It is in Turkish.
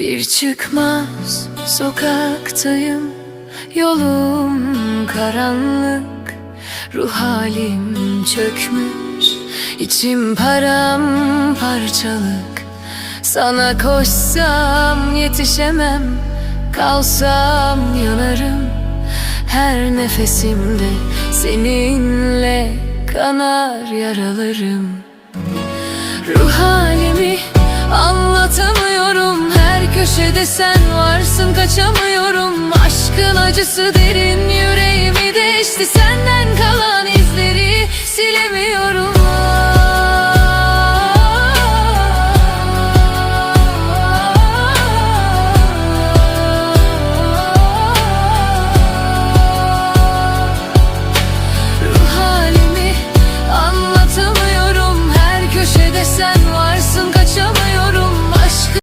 Bir çıkmaz sokaktayım Yolum karanlık Ruh halim çökmüş İçim paramparçalık. Sana koşsam yetişemem Kalsam yanarım. Her nefesimde seninle kanar yaralarım. Ruh Köşede sen varsın kaçamıyorum. Aşkın acısı derin yüreğimi deşti Senden